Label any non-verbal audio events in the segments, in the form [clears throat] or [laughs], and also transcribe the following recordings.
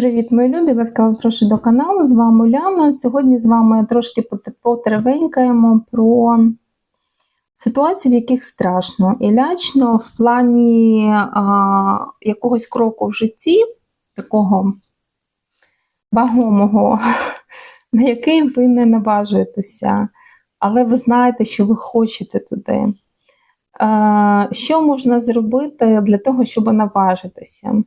Привіт, мої любі! Ласкаво прошу до каналу. З вами Уляна. Сьогодні з вами трошки пот- потеревенькаємо про ситуації, в яких страшно і лячно в плані а, якогось кроку в житті, такого вагомого, [laughs] на який ви не наважуєтеся, але ви знаєте, що ви хочете туди. А, що можна зробити для того, щоб наважитися?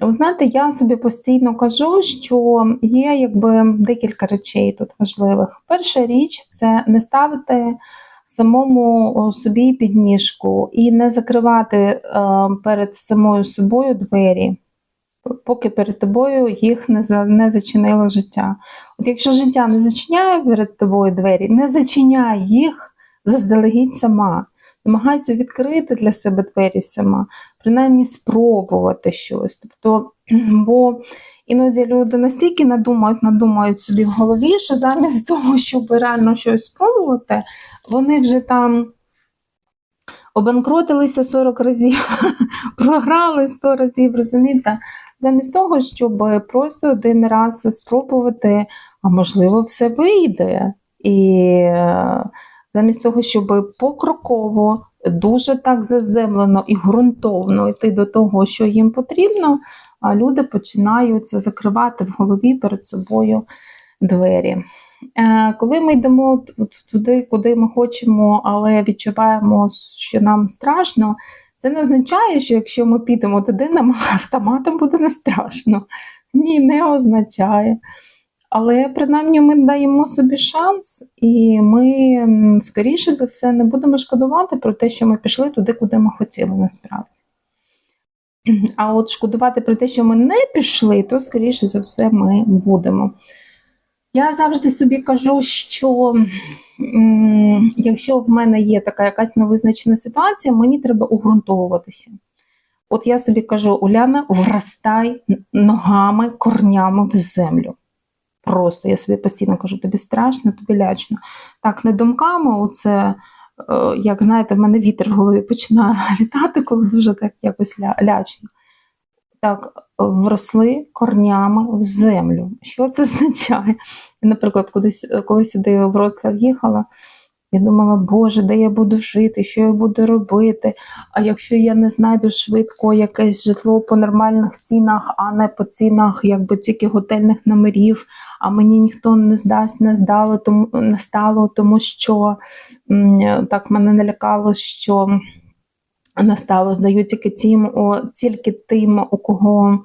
Ви знаєте, я собі постійно кажу, що є якби декілька речей тут важливих. Перша річ це не ставити самому собі підніжку і не закривати е, перед самою собою двері, поки перед тобою їх не, не зачинило життя. От якщо життя не зачиняє перед тобою двері, не зачиняй їх заздалегідь сама. Намагайся відкрити для себе двері сама принаймні спробувати щось. Тобто, [clears throat] бо іноді люди настільки надумають, надумають собі в голові, що замість того, щоб реально щось спробувати, вони вже там обанкротилися 40 разів, [laughs] програли 100 разів, розумієте? Замість того, щоб просто один раз спробувати, а можливо, все вийде. І е, замість того, щоб покроково, дуже так заземлено і ґрунтовно йти до того, що їм потрібно, а люди починають закривати в голові перед собою двері. Е, Коли ми йдемо туди, куди ми хочемо, але відчуваємо, що нам страшно, це не означає, що якщо ми підемо туди, нам [laughs] автоматом буде не страшно. Ні, не означає. Але принаймні ми даємо собі шанс, і ми, скоріше за все, не будемо шкодувати про те, що ми пішли туди, куди ми хотіли насправді. А от шкодувати про те, що ми не пішли, то скоріше за все ми будемо. Я завжди собі кажу, що якщо в мене є така якась невизначена ситуація, мені треба уґрунтовуватися. От я собі кажу, Уляна, врастай ногами, корнями в землю. Просто я собі постійно кажу, тобі страшно, тобі лячно. Так, не думками, оце, е, як знаєте, в мене вітер в голові починає [laughs] літати, коли дуже так якось ля- лячно. Так, вросли корнями в землю. Що це означає? Наприклад, кудись, коли сюди в Вроцлав їхала, я думала, Боже, де я буду жити, що я буду робити? А якщо я не знайду швидко якесь житло по нормальних цінах, а не по цінах якби тільки готельних номерів, а мені ніхто не здасть, не здало, тому не стало, тому що так мене налякало, що настало, здають тільки тим, о, тільки тим, у кого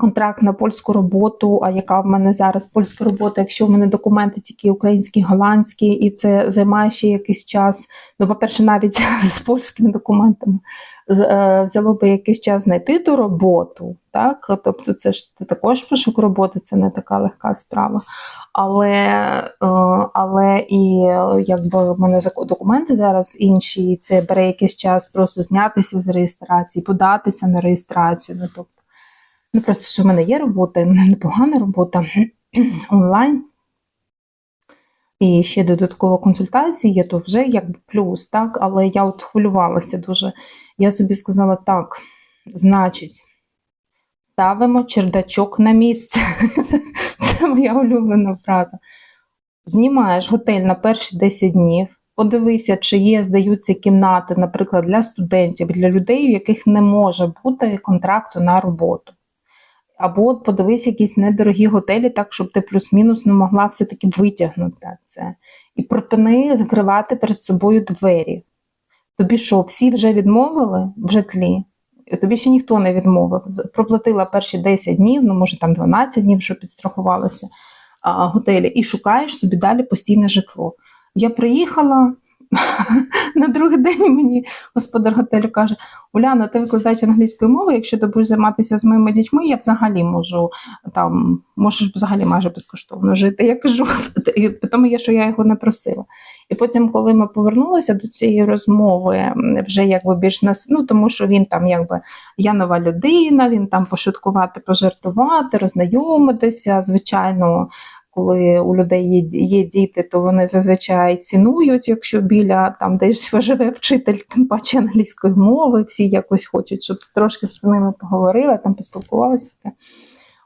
контракт на польську роботу, а яка в мене зараз польська робота, якщо в мене документи тільки українські, голландські, і це займає ще якийсь час. Ну, по-перше, навіть [laughs] з польськими документами е, взяло би якийсь час знайти ту роботу, так? Тобто це ж також пошук роботи, це не така легка справа. Але, е, але і е, якби в мене документи зараз інші, і це бере якийсь час просто знятися з реєстрації, податися на реєстрацію. Ну, тобто, ну просто що в мене є робота, непогана робота [clears throat] онлайн. І ще додатково консультації є, то вже якби плюс, так? Але я от хвилювалася дуже. Я собі сказала так, значить, ставимо чердачок на місце. [laughs] Це моя улюблена фраза. Знімаєш готель на перші 10 днів, подивися, чи є, здаються кімнати, наприклад, для студентів, для людей, у яких не може бути контракту на роботу. Або подивись якісь недорогі готелі, так, щоб ти плюс-мінус не могла все-таки витягнути це. І припини закривати перед собою двері. Тобі що, всі вже відмовили в житлі? Тобі ще ніхто не відмовив. Проплатила перші 10 днів, ну може там 12 днів, що підстрахувалася готелі, і шукаєш собі далі постійне житло. Я приїхала [laughs] на другий день мені господар готелю каже: Уляна, ти викладач англійської мови, якщо ти будеш займатися з моїми дітьми, я взагалі можу там, можеш взагалі майже безкоштовно жити. [laughs] Я кажу, і тому я, що я його не просила. І потім, коли ми повернулися до цієї розмови, вже якби більш нас, ну тому що він там якби я нова людина, він там пошуткувати, пожартувати, роззнайомитися. Звичайно, коли у людей є, є діти, то вони зазвичай цінують, якщо біля там десь живе вчитель, тим паче англійської мови, всі якось хочуть, щоб трошки з ними поговорила, там поспілкувалися.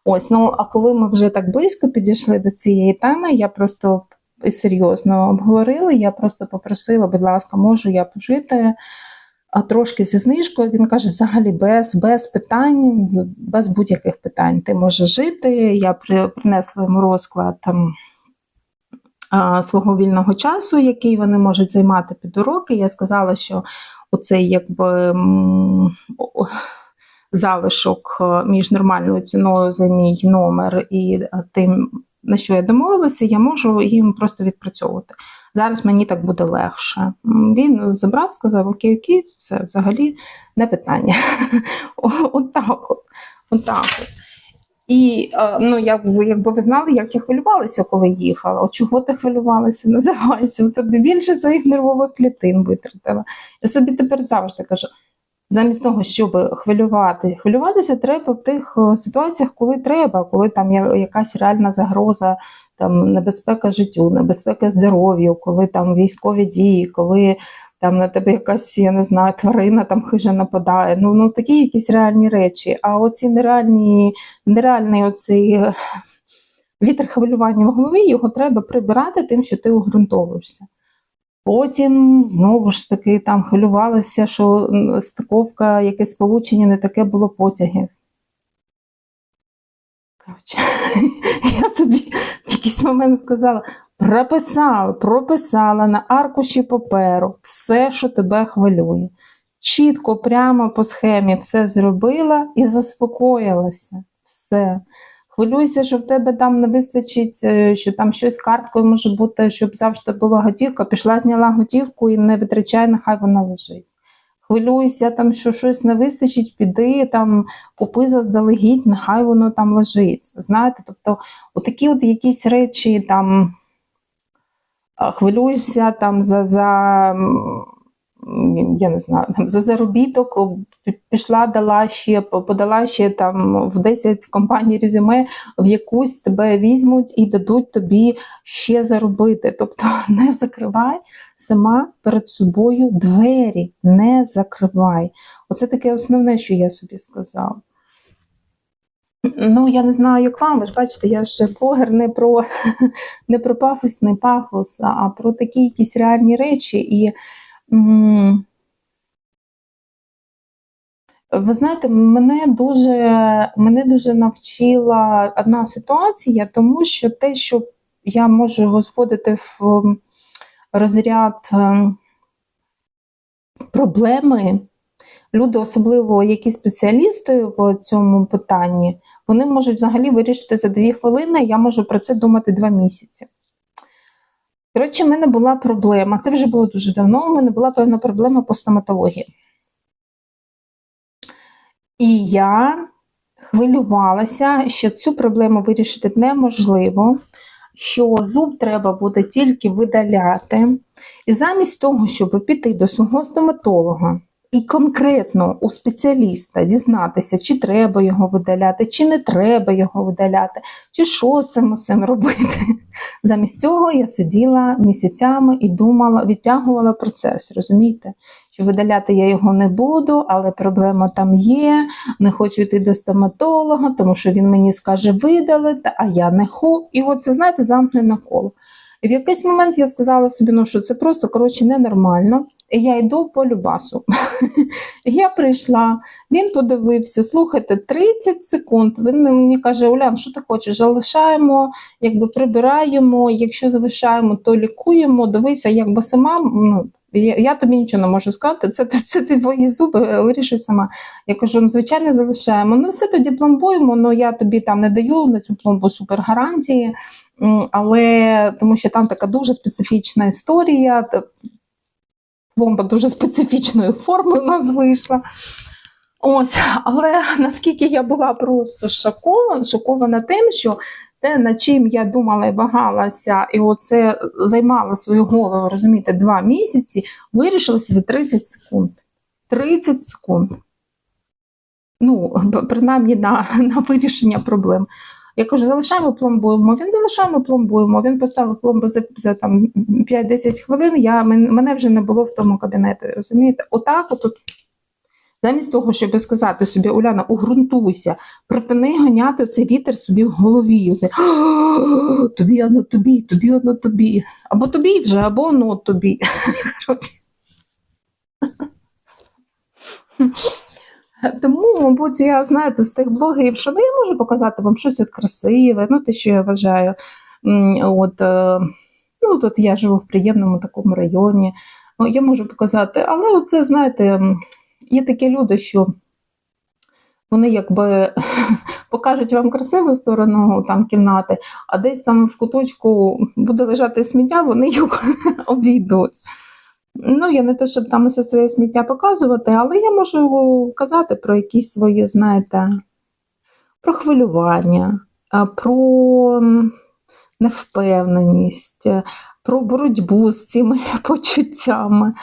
Ось, ну а коли ми вже так близько підійшли до цієї теми, я просто серйозно обговорили. Я просто попросила, будь ласка, можу я пожити а трошки зі знижкою. Він каже, взагалі без, без питань, без будь-яких питань. Ти можеш жити. Я принесла йому розклад там. а, Свого вільного часу, який вони можуть займати під уроки. Я сказала, що оцей якби залишок е, між нормальною ціною за мій номер і е, тим, на що я домовилася, я можу їм просто відпрацьовувати. Зараз мені так буде легше. Він забрав, сказав: Окей, окей, все взагалі не питання. [laughs] Отак от. Отак от. І е, ну, якби, якби ви знали, як я хвилювалася, коли їхала. От чого ти хвилювалася? [laughs] Називається. Тобі більше своїх нервових клітин витратила. Я собі тепер завжди кажу: замість того, щоб хвилювати, хвилюватися треба в тих е, ситуаціях, коли треба, коли там є якась реальна загроза, там небезпека життю, небезпека здоров'ю, коли там військові дії, коли там на тебе якась, я не знаю, тварина там хижа нападає. Ну, ну такі якісь реальні речі. А оці нереальні, нереальний оцей е, вітер хвилювання в голові, його треба прибирати тим, що ти уґрунтовуєшся. Потім знову ж таки там хвилювалася, що стиковка, якесь сполучення не таке було потягів. Коротше, [laughs] я собі в якийсь момент сказала: прописала, прописала на аркуші паперу все, що тебе хвилює. Чітко, прямо по схемі все зробила і заспокоїлася. Все. Хвилюйся, що в тебе там не вистачить, е, що там щось карткою може бути, щоб завжди була готівка. Пішла, зняла готівку і не витрачай, нехай вона лежить. Хвилюйся, там, що щось не вистачить, піди там, купи заздалегідь, нехай воно там лежить. Знаєте, тобто, отакі от якісь речі там хвилюйся там за, за я не знаю, там, за заробіток, пішла, дала ще, подала ще там в 10 компаній резюме, в якусь тебе візьмуть і дадуть тобі ще заробити. Тобто [laughs] не закривай сама перед собою двері, не закривай. Оце таке основне, що я собі сказала. Ну, я не знаю, як вам, ви ж бачите, я ж блогер не про, [laughs] не про пафосний пафос, а про такі якісь реальні речі. І ви знаєте, мене дуже, мене дуже навчила одна ситуація, тому що те, що я можу його в розряд ем, проблеми, люди, особливо які спеціалісти в цьому питанні, вони можуть взагалі вирішити за дві хвилини, я можу про це думати два місяці. Коротше, в мене була проблема, це вже було дуже давно, у мене була певна проблема по стоматології. І я хвилювалася, що цю проблему вирішити неможливо, що зуб треба буде тільки видаляти. І замість того, щоб піти до свого стоматолога і конкретно у спеціаліста дізнатися, чи треба його видаляти, чи не треба його видаляти, чи що з цим усім робити. [laughs] Замість цього я сиділа місяцями і думала, відтягувала процес, розумієте? Що видаляти я його не буду, але проблема там є. Не хочу йти до стоматолога, тому що він мені скаже видалити, а я не хочу. І от це, знаєте, замкнене коло. В якийсь момент я сказала собі, ну що це просто коротше ненормально. І я йду по любасу. [laughs] я прийшла, він подивився, слухайте, 30 секунд. Він мені каже: Улян, що ти хочеш? Залишаємо, якби прибираємо. Якщо залишаємо, то лікуємо. Дивися, якби сама. Ну, я, тобі нічого не можу сказати. Це, це, це твої зуби, вирішуй сама. Я кажу, ну звичайно, залишаємо. Ну, все тоді пломбуємо, ну я тобі там не даю на цю пломбу супергарантії. Але тому що там така дуже специфічна історія. Пломба дуже специфічної форми у нас вийшла. Ось, але наскільки я була просто шокована, шокована тим, що те, над чим я думала і вагалася, і оце займала свою голову, розумієте, два місяці, вирішилося за 30 секунд. 30 секунд. Ну, принаймні на, [laughs] на вирішення проблем. Я кажу, залишаємо пломбуємо. Він залишаємо пломбуємо. Він поставив пломбу за, за там 5-10 хвилин. Я мене вже не було в тому кабінеті. Розумієте? Отак, от, замість того, щоб сказати собі, Уляна, угрунтуйся, припини ганяти цей вітер собі в голові. Оце, тобі воно тобі, тобі воно тобі. Або тобі вже, або воно тобі. [laughs] Тому, мабуть, я знаєте, з тих блогерів, що ну, я можу показати вам щось от красиве, ну те, що я вважаю. От, е, ну, тут я живу в приємному такому районі. Ну, Я можу показати, але оце, знаєте, є такі люди, що вони якби [laughs] покажуть вам красиву сторону там кімнати, а десь там в куточку буде лежати сміття, вони його [laughs] обійдуть. Ну, я не те, щоб там усе своє сміття показувати, але я можу казати про якісь свої, знаєте, про хвилювання, про невпевненість, е, про боротьбу з цими [laughs] почуттями,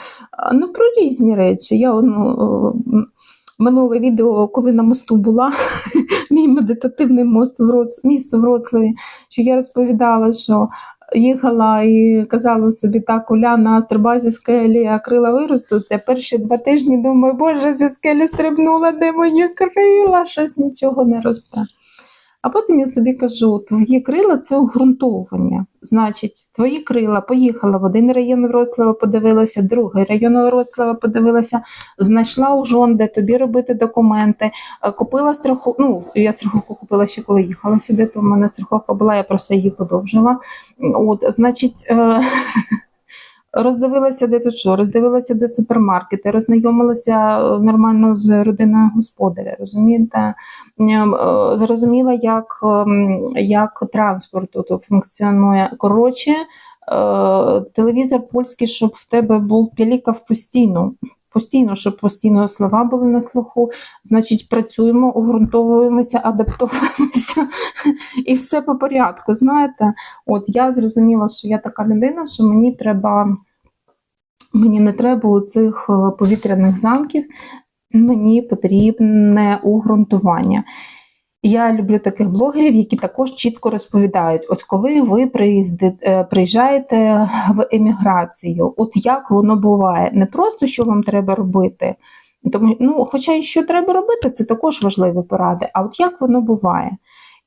ну, про різні речі. Я ну, минуле відео, коли на мосту була, [laughs] мій медитативний мост в місто Вроцлаві, що я розповідала, що їхала і казала собі так, Уляна, стрибай зі скелі, а крила виростуть. Я перші два тижні думаю, боже, зі скелі стрибнула, де мої крила, щось нічого не росте. А потім я собі кажу: твої крила це уґрунтовування. Значить, твої крила поїхала в один район Вроцлава, подивилася, другий район Вроцлава подивилася, знайшла у жон, де тобі робити документи, е, купила страховку. Ну, я страховку купила ще коли їхала сюди, то в мене страховка була, я просто її подовжила. От, значить, е, [laughs] роздивилася, де тут що, роздивилася, де супермаркети, роззнайомилася е, нормально з родиною господаря, розумієте? Е, Зрозуміла, як, ем, як транспорт тут функціонує. Коротше, е, телевізор польський, щоб в тебе був пілікав постійно. Постійно, щоб постійно слова були на слуху, значить, працюємо, угрунтовуємося, адаптовуємося і все по порядку. Знаєте, от я зрозуміла, що я така людина, що мені треба, мені не треба цих е, повітряних замків, мені потрібне уґрунтування. Я люблю таких блогерів, які також чітко розповідають: от коли ви приїздите, приїжджаєте в еміграцію, от як воно буває, не просто що вам треба робити. Тому, ну, хоча і що треба робити, це також важливі поради. А от як воно буває?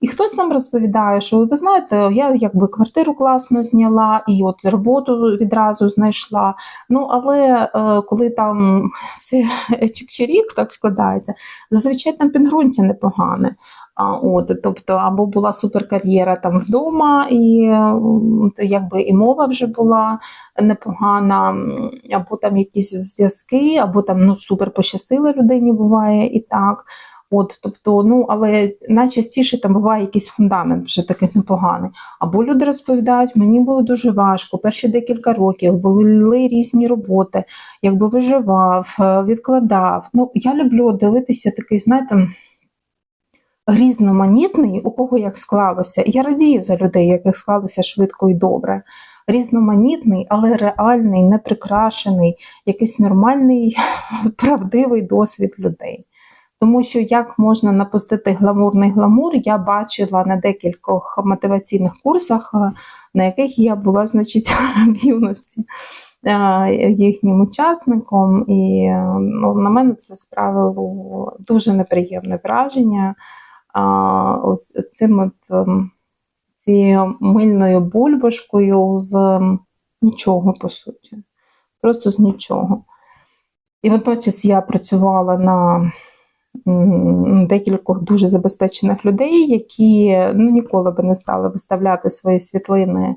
І хтось нам розповідає, що ви знаєте, я якби квартиру класно зняла, і от роботу відразу знайшла. Ну але е, коли там все [laughs] чик-чирік так складається, зазвичай там підґрунтя непогане. От, тобто, або була суперкар'єра там вдома, і якби і мова вже була непогана, або там якісь зв'язки, або там ну супер пощастило людині буває і так. От, тобто, ну, але найчастіше там буває якийсь фундамент вже такий непоганий. Або люди розповідають, мені було дуже важко, перші декілька років були різні роботи, якби виживав, е, відкладав. Ну, я люблю дивитися такий, знаєте, різноманітний, у кого як склалося. Я радію за людей, яких склалося швидко і добре. Різноманітний, але реальний, неприкрашений, якийсь нормальний, [laughs] правдивий досвід людей. Тому що як можна напустити гламурний гламур, я бачила на декількох мотиваційних курсах, е, на яких я була, значить, [laughs] в юності е, їхнім учасником, і е, ну, на мене це справило дуже неприємне враження. Цим от, ем, цією мильною бульбашкою з ем, нічого, по суті. Просто з нічого. І водночас я працювала на декількох дуже забезпечених людей, які ну, ніколи би не стали виставляти свої світлини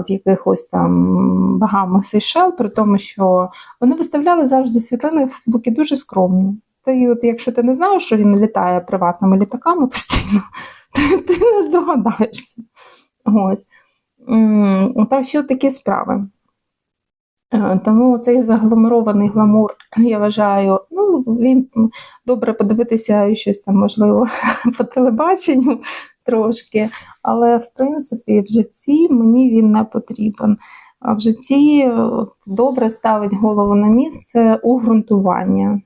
з якихось там Багами Сейшел, при тому, що вони виставляли завжди світлини в Фейсбуці дуже скромно. Ти, от, якщо ти не знаєш, що він літає приватними літаками постійно, [laughs] ти, ти не здогадаєшся. Ось. М, Так що такі справи. Е, Тому цей загломерований гламур, я вважаю, ну, він добре подивитися щось там, можливо, [laughs] по телебаченню трошки, але в принципі в житті мені він не потрібен. А в житті е, добре ставить голову на місце уґрунтування.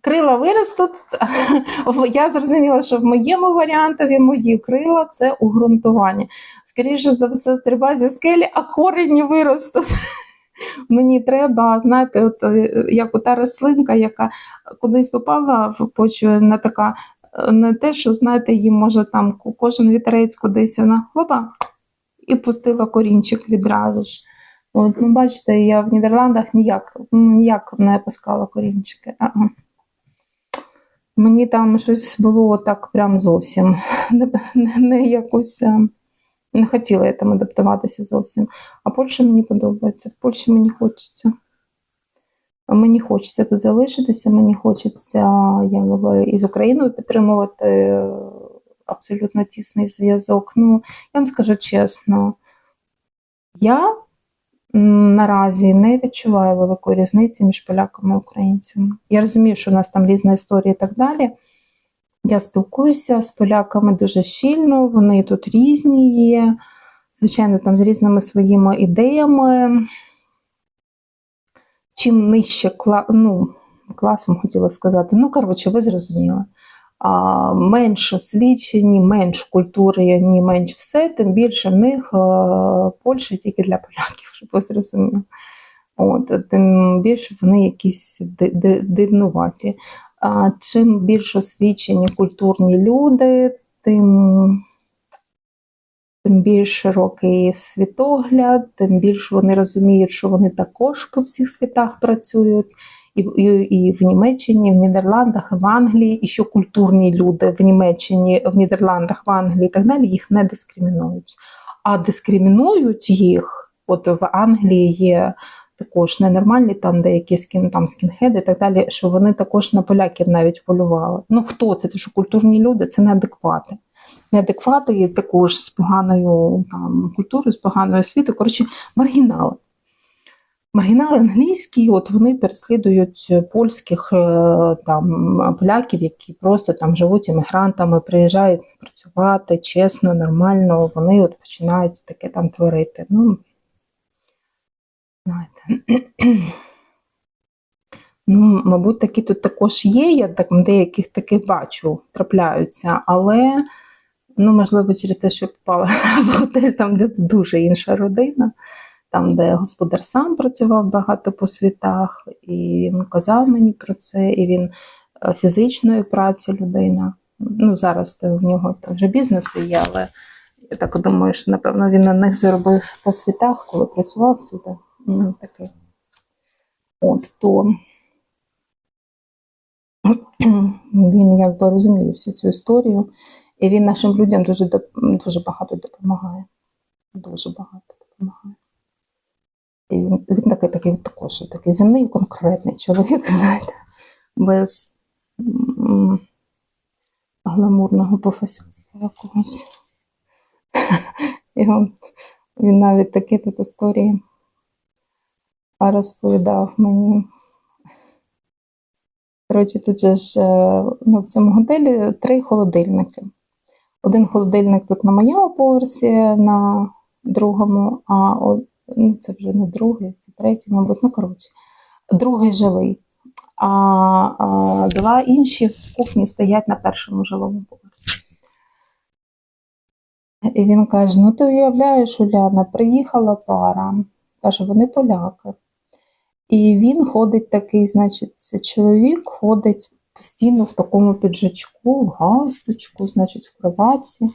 Крила виростуть. [laughs] Я зрозуміла, що в моєму варіантові мої крила це уґрунтування. Скоріше за все, стрільба зі скелі, а корені виростуть. [laughs] Мені треба, знаєте, от, е, як ота рослинка, яка кудись попала в почву, вона така, е, не те, що знаєте, її може там кожен вітерець кудись вона хлопа і пустила корінчик відразу ж. От, ну, бачите, я в Нідерландах ніяк, ніяк не пускала корінчики. А-а. Мені там щось було так прям зовсім. [laughs] Не, не, не якось. е, Не хотіла я там адаптуватися зовсім. А Польща мені подобається. В Польщі мені хочеться. Мені хочеться тут залишитися, мені хочеться якби, із Україною підтримувати е, абсолютно тісний зв'язок. Ну, я вам скажу чесно, я наразі не відчуваю великої різниці між поляками і українцями. Я розумію, що у нас там різна історія і так далі. Я спілкуюся з поляками дуже щільно, вони тут різні є, звичайно, там з різними своїми ідеями. Чим нижче кла... ну, класом хотіла сказати, ну, коротше, ви зрозуміли. Менш освічені, менш культурні, менш все, тим більше в них е, Польща тільки для поляків, [laughs] щоб ви зрозуміли. От, тим більше вони якісь ди- ди- дивнуваті. А чим більш освічені культурні люди, тим, тим більш широкий світогляд, тим більш вони розуміють, що вони також по всіх світах працюють. І, і, і в Німеччині, в Нідерландах, і в Англії, і що культурні люди в Німеччині, в Нідерландах, в Англії і так далі їх не дискримінують. А дискримінують їх, от в Англії є також ненормальні, там деякі скін, там скінхеди і так далі, що вони також на поляків навіть полювали. Ну хто це? Це що культурні люди, це неадеквати. Неадеквати і також з поганою там, культурою, з поганою освітою. Коротше, маргінали. Маргінали англійські, от вони переслідують польських е, там поляків, які просто там живуть іммігрантами, приїжджають працювати чесно, нормально. Вони от починають таке там творити. Ну, знаєте. [clears throat] Ну, мабуть, такі тут також є. Я так деяких таких бачу, трапляються, але ну, можливо, через те, що попала [laughs] в готель, там, де дуже інша родина, там, де господар сам працював багато по світах, і він казав мені про це, і він е, фізичної праці людина. Ну, зараз в нього там вже бізнеси є, але я так думаю, що напевно він на них заробив по світах, коли працював сюди. Ну, таке. От то [clears throat] він якби розуміє всю цю історію, і він нашим людям дуже, дуже багато допомагає. Дуже багато. І він, такий, такий також такий земний конкретний чоловік, [laughs] знаєте, без гламурного професійства якогось. [laughs] І він, навіть такі тут історії розповідав мені. Коротше, тут же ж е, ну, в цьому готелі три холодильники. Один холодильник тут на моєму поверсі, на другому, а ну, це вже не другий, це третій, мабуть, ну коротше, другий жилий. А, а два інші в кухні стоять на першому жилому поверсі. І він каже: Ну, ти уявляєш, Уляна, приїхала пара. Каже, вони поляки. І він ходить такий, значить, це чоловік ходить постійно в такому піджачку, в галстучку, значить, в кроватці,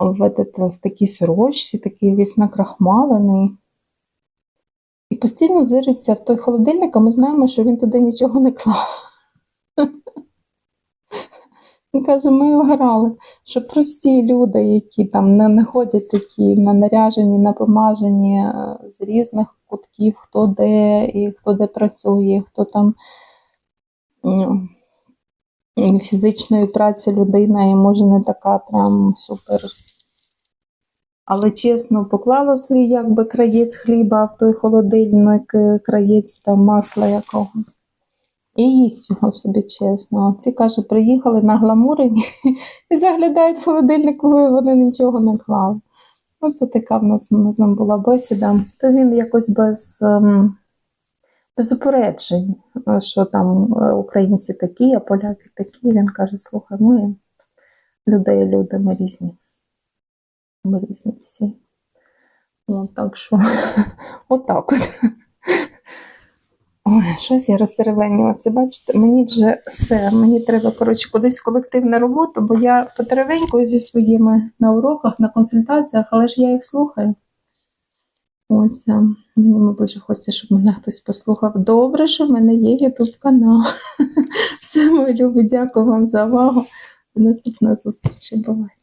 в, этот, в такій сорочці, такий весь накрахмалений. І постійно зириться в той холодильник, а ми знаємо, що він туди нічого не клав. Він каже, ми угорали, що прості люди, які там не, не ходять такі на наряжені, напомажені е, з різних кутків, хто де і хто де працює, хто там фізичної праці людина і може не така прям супер. Але чесно, поклала свій якби краєць хліба в той холодильник, е, краєць там масла якогось. І їсть його собі чесно. Ці каже, приїхали на гламурені [laughs] і заглядають в холодильник, коли вони нічого не клали. Ну, це така в нас, з ним була бесіда. То він якось без, ем, без упереджень, е, що там е, українці такі, а поляки такі. Він каже: слухай, ми людей, люди, ми різні. Різні всі. Ну, так що, [laughs] отак от. Ой, щось я розтеревенілася. Бачите, мені вже все. Мені треба, коротше, кудись в колективну роботу, бо я потеревенькою зі своїми на уроках, на консультаціях, але ж я їх слухаю. Ось, мені, мабуть, хочеться, щоб мене хтось послухав. Добре, що в мене є YouTube канал. [laughs] Все, мої любі, дякую вам за увагу. До наступної зустрічі. Бувайте.